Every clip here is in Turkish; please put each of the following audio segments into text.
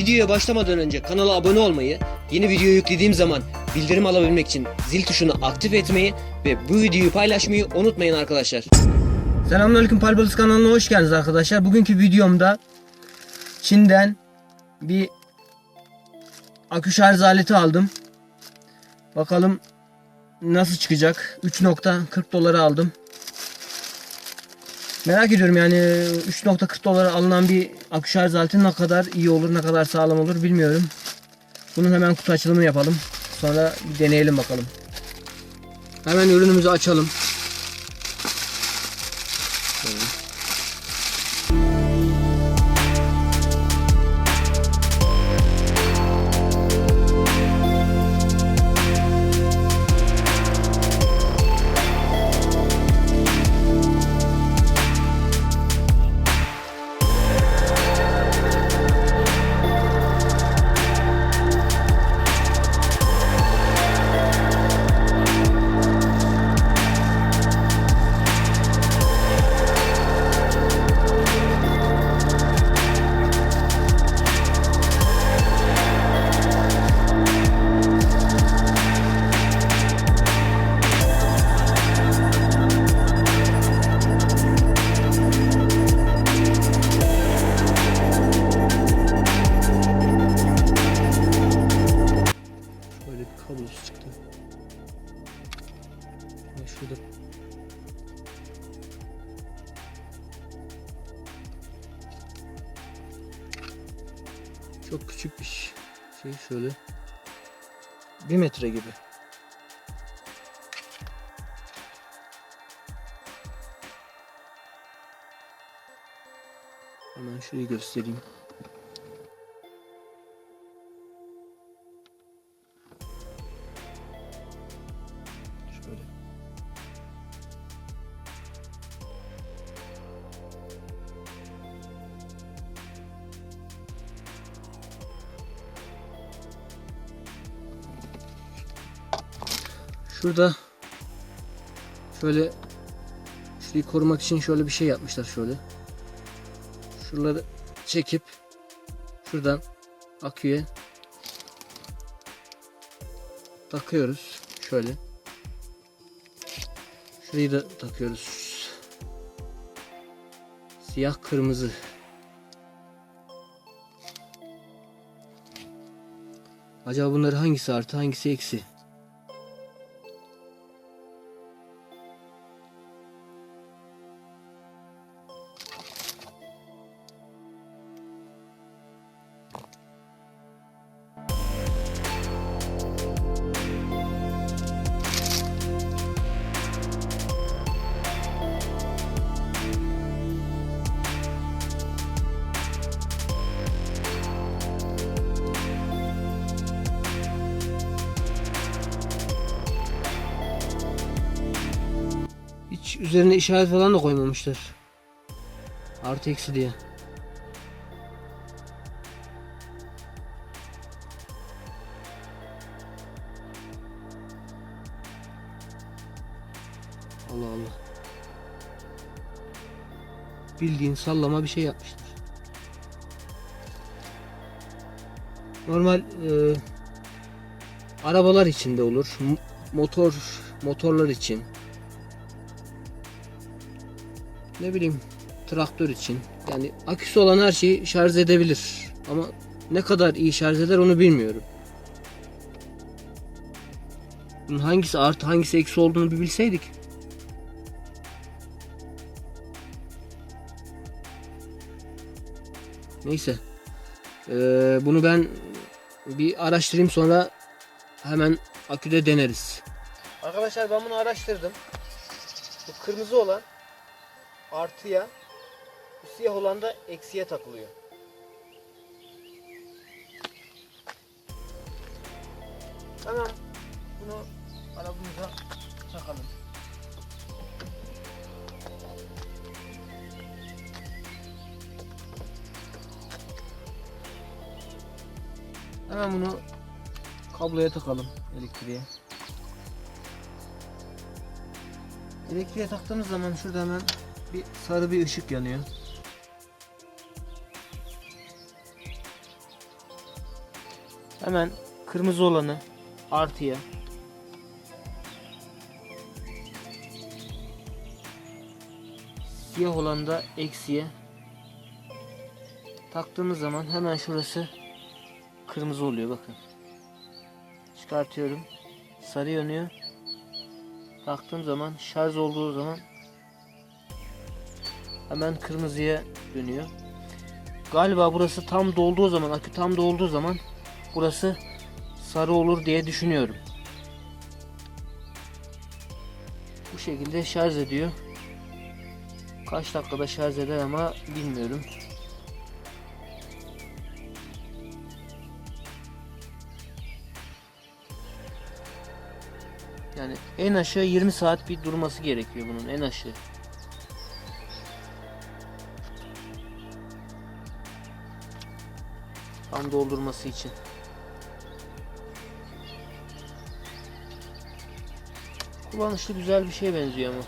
Videoya başlamadan önce kanala abone olmayı, yeni video yüklediğim zaman bildirim alabilmek için zil tuşunu aktif etmeyi ve bu videoyu paylaşmayı unutmayın arkadaşlar. Selamünaleyküm Palbalıs kanalına hoş geldiniz arkadaşlar. Bugünkü videomda Çin'den bir akü şarj aleti aldım. Bakalım nasıl çıkacak. 3.40 dolara aldım. Merak ediyorum yani 3.40 dolara alınan bir akü şarj aleti ne kadar iyi olur, ne kadar sağlam olur bilmiyorum. Bunun hemen kutu açılımı yapalım. Sonra deneyelim bakalım. Hemen ürünümüzü açalım. Çok küçük bir şey şöyle bir metre gibi. Hemen şurayı göstereyim. Şurada şöyle şurayı korumak için şöyle bir şey yapmışlar şöyle. Şuraları çekip şuradan aküye takıyoruz şöyle. Şurayı da takıyoruz. Siyah kırmızı. Acaba bunları hangisi artı hangisi eksi? Üzerine işaret falan da koymamışlar. Artı eksi diye. Allah Allah. Bildiğin sallama bir şey yapmışlar. Normal e, arabalar içinde olur. M- motor motorlar için. Ne bileyim traktör için. Yani aküsü olan her şeyi şarj edebilir. Ama ne kadar iyi şarj eder onu bilmiyorum. Bunun hangisi artı hangisi eksi olduğunu bir bilseydik. Neyse. Ee, bunu ben bir araştırayım sonra hemen aküde deneriz. Arkadaşlar ben bunu araştırdım. Bu kırmızı olan artıya, bu siyah olan da eksiye takılıyor. Tamam. Bunu arabamıza takalım. Hemen bunu kabloya takalım elektriğe. Elektriğe taktığımız zaman şurada hemen bir sarı bir ışık yanıyor. Hemen kırmızı olanı artıya siyah olanı da eksiye taktığımız zaman hemen şurası kırmızı oluyor bakın. Çıkartıyorum. Sarı yanıyor. Taktığım zaman şarj olduğu zaman hemen kırmızıya dönüyor. Galiba burası tam dolduğu zaman, akü tam dolduğu zaman burası sarı olur diye düşünüyorum. Bu şekilde şarj ediyor. Kaç dakikada şarj eder ama bilmiyorum. Yani en aşağı 20 saat bir durması gerekiyor bunun en aşağı. Tam doldurması için. Kullanışlı güzel bir şeye benziyor ama.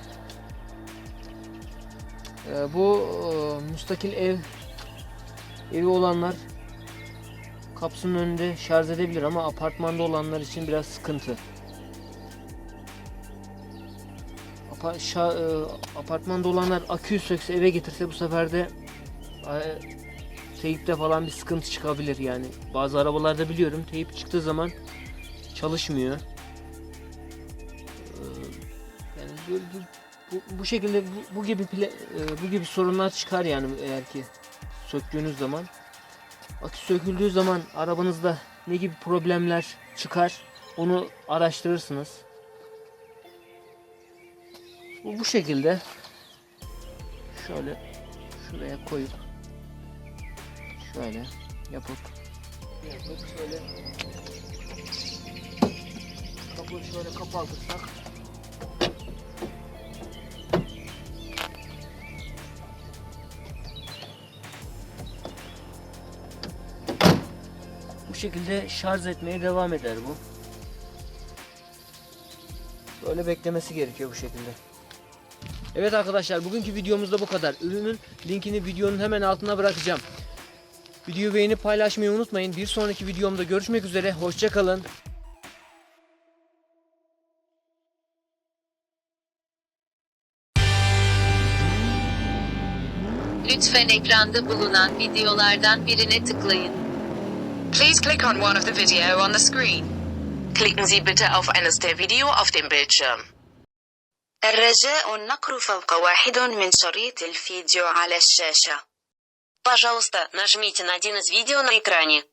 Ee, bu e, müstakil ev evi olanlar kapısının önünde şarj edebilir ama apartmanda olanlar için biraz sıkıntı. Apa- şa- e, apartmanda olanlar aküyü sökse eve getirse bu sefer de e, teyipte falan bir sıkıntı çıkabilir yani. Bazı arabalarda biliyorum teyip çıktığı zaman çalışmıyor. Ee, Yani bu, bu, bu şekilde bu, bu gibi pla- e, bu gibi sorunlar çıkar yani eğer ki söktüğünüz zaman. Akü söküldüğü zaman arabanızda ne gibi problemler çıkar onu araştırırsınız. Bu, bu şekilde şöyle şuraya koyup şöyle yapıp yapıp şöyle kapıyı şöyle kapatırsak bu şekilde şarj etmeye devam eder bu. Böyle beklemesi gerekiyor bu şekilde. Evet arkadaşlar bugünkü videomuzda bu kadar. Ürünün linkini videonun hemen altına bırakacağım. Videoyu beğenip paylaşmayı unutmayın. Bir sonraki videomda görüşmek üzere. Hoşçakalın. Lütfen ekranda bulunan videolardan birine tıklayın. Please click on one of the video on the screen. Klicken Sie bitte auf eines der Video auf dem Bildschirm. الرجاء النقر فوق واحد من شريط الفيديو على الشاشة. Пожалуйста, нажмите на один из видео на экране.